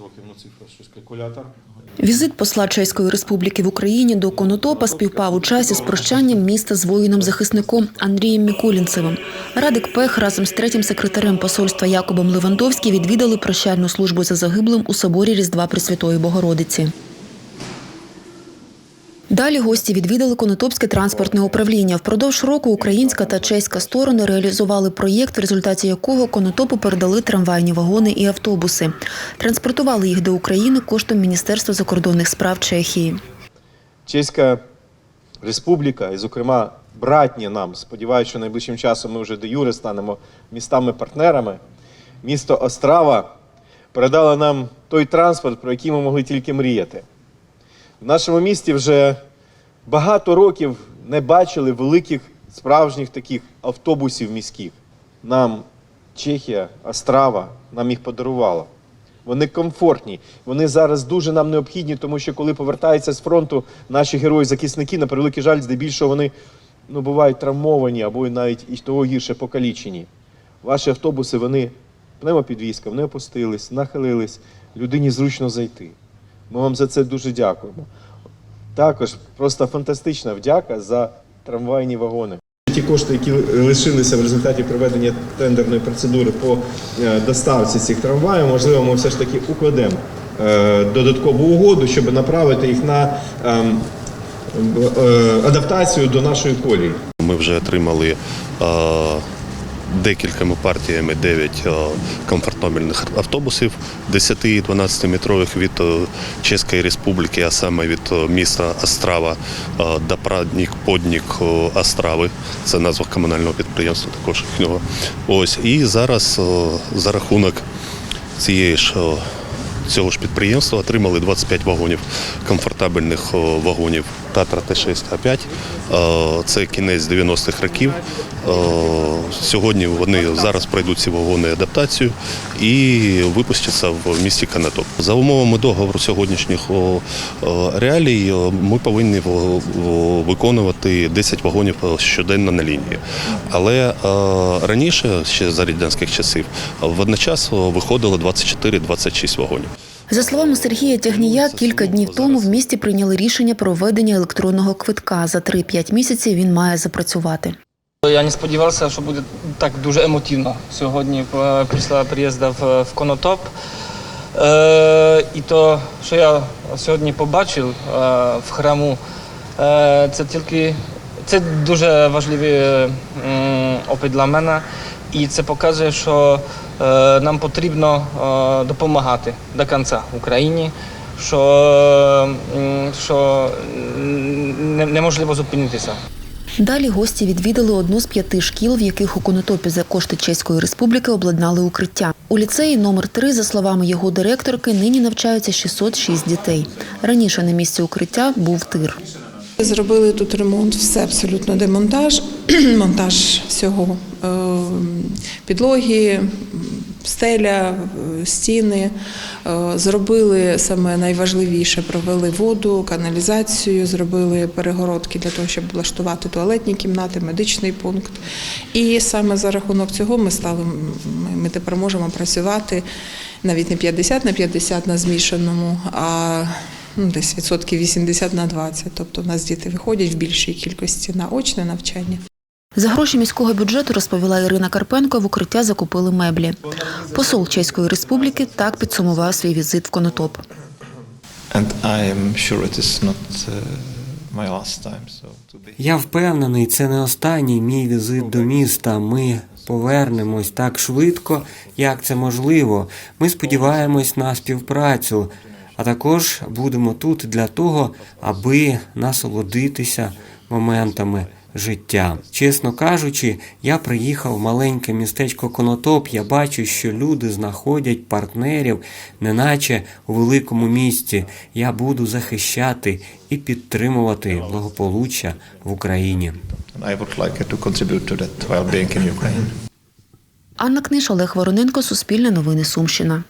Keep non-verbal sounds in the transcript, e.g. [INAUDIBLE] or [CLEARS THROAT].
років, ну цифра щось калькулятор. Візит посла Чеської Республіки в Україні до Конотопа співпав у часі з прощанням міста з воїном-захисником Андрієм Мікулінцевим. Радик Пех разом з третім секретарем посольства Якобом Левандовським відвідали прощальну службу за загиблим у соборі Різдва Пресвятої Богородиці. Далі гості відвідали Конотопське транспортне управління. Впродовж року українська та чеська сторони реалізували проєкт, в результаті якого Конотопу передали трамвайні вагони і автобуси. Транспортували їх до України коштом Міністерства закордонних справ Чехії. Чеська республіка, і, зокрема, братні нам, сподіваюся, що найближчим часом ми вже де юре станемо містами-партнерами. Місто Острава передало нам той транспорт, про який ми могли тільки мріяти. В нашому місті вже багато років не бачили великих справжніх таких автобусів міських. Нам Чехія, Острава нам їх подарувала. Вони комфортні. Вони зараз дуже нам необхідні, тому що коли повертаються з фронту наші герої-захисники, на превеликий жаль, здебільшого вони ну, бувають травмовані або навіть і того гірше покалічені. Ваші автобуси, вони пневмопідвізка, вони опустились, нахилились, людині зручно зайти. Ми вам за це дуже дякуємо. Також просто фантастична вдяка за трамвайні вагони. Ті кошти, які лишилися в результаті проведення тендерної процедури по е, доставці цих трамваїв, можливо, ми все ж таки укладемо е, додаткову угоду, щоб направити їх на ем, е, адаптацію до нашої колії. Ми вже отримали декількома партіями 9 е, комфортабельних автобусів 10-12 метрових від е, Чеської Республіки, а саме від е, міста Острава до Праднік Поднік Острави. Це назва комунального підприємства також їхнього. Ось і зараз за рахунок цієї ж. Цього ж підприємства отримали 25 вагонів комфортабельних вагонів Татра Т6 А5. Е, Це кінець 90-х років. Е, Сьогодні вони зараз пройдуть ці вагони адаптацію і випустяться в місті Канатоп. За умовами договору сьогоднішніх о, реалій ми повинні виконувати 10 вагонів щоденно на лінії. Але е, раніше, ще за радянських часів, водночас виходило 24-26 вагонів. За словами Сергія Тягнія, кілька днів тому в місті прийняли рішення про введення електронного квитка. За 3-5 місяців він має запрацювати. Я не сподівався, що буде так дуже емотивно сьогодні е, після приїзду в, в Конотоп. Е, і то, що я сьогодні побачив е, в храму, е, це тільки це дуже важливий е, опит для мене. І це показує, що е, нам потрібно е, допомагати до кінця Україні, що, що не- неможливо зупинитися. Далі гості відвідали одну з п'яти шкіл, в яких у Конотопі за кошти Чеської Республіки обладнали укриття. У ліцеї номер 3 за словами його директорки, нині навчаються 606 дітей. Раніше на місці укриття був тир. Зробили тут ремонт, все абсолютно демонтаж, [CLEARS THROAT] монтаж всього е, підлоги, стеля, стіни. Е, Зробили саме найважливіше, провели воду, каналізацію, зробили перегородки для того, щоб влаштувати туалетні кімнати, медичний пункт. І саме за рахунок цього ми стали ми- тепер можемо працювати навіть не 50 на 50 на змішаному, а ну, десь відсотків 80 на 20. Тобто в нас діти виходять в більшій кількості на очне навчання. За гроші міського бюджету, розповіла Ірина Карпенко, в укриття закупили меблі. Посол Чеської Республіки так підсумував свій візит в Конотоп. Uh, Я впевнений, це не останній мій візит до міста. Ми повернемось так швидко, як це можливо. Ми сподіваємось на співпрацю, а також будемо тут для того, аби насолодитися моментами життя. Чесно кажучи, я приїхав в маленьке містечко Конотоп. Я бачу, що люди знаходять партнерів, неначе у великому місті. Я буду захищати і підтримувати благополуччя в Україні. Анна Книж, Олег Вороненко, Суспільне новини Сумщина.